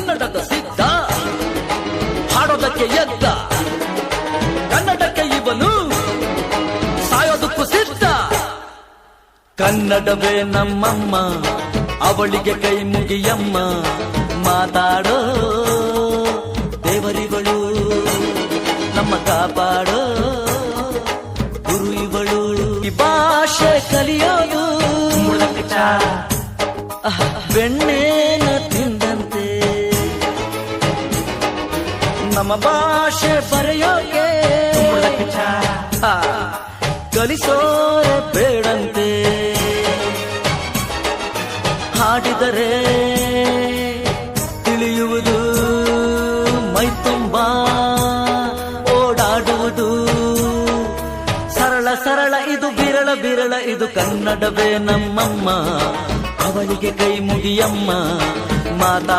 ಕನ್ನಡದ ಸಿದ್ಧ. ಹಾಡೋದಕ್ಕೆ ಎದ್ದ ಕನ್ನಡಕ್ಕೆ ಇವನು ಸಾಯೋದಕ್ಕೂ ಸಿದ್ಧ. ಕನ್ನಡವೇ ನಮ್ಮಮ್ಮ ಅವಳಿಗೆ ಕೈ ಮುಗಿಯಮ್ಮ. ಮಾತಾಡೋ ದೇವರಿಗಳು ನಮ್ಮ ಕಾಪಾಡೋ ಗುರು ಇವಳು ಈ ಭಾಷೆ ಕಲಿಯೋದು ಬೆಣ್ಣೆನ ತಿಂದಂತೆ ನಮ್ಮ ಭಾಷೆ ಬರೆಯೋಕೆ. ಕಲಿಸೋರೆ ಬೇಡಂತೆ. ಹಾಡಿದರೆ ತಿಳಿಯುವುದು ಮೈ ತುಂಬ, ಓಡಾಡುವುದು. ಸರಳ ಸರಳ ಇದು ಬಿರಳ ಬಿರಳ ಇದು ಕನ್ನಡವೇ ನಮ್ಮಮ್ಮ. ಅವಳಿಗೆ ಕೈ ಮುಗಿಯಮ್ಮ, ಮಾತಾ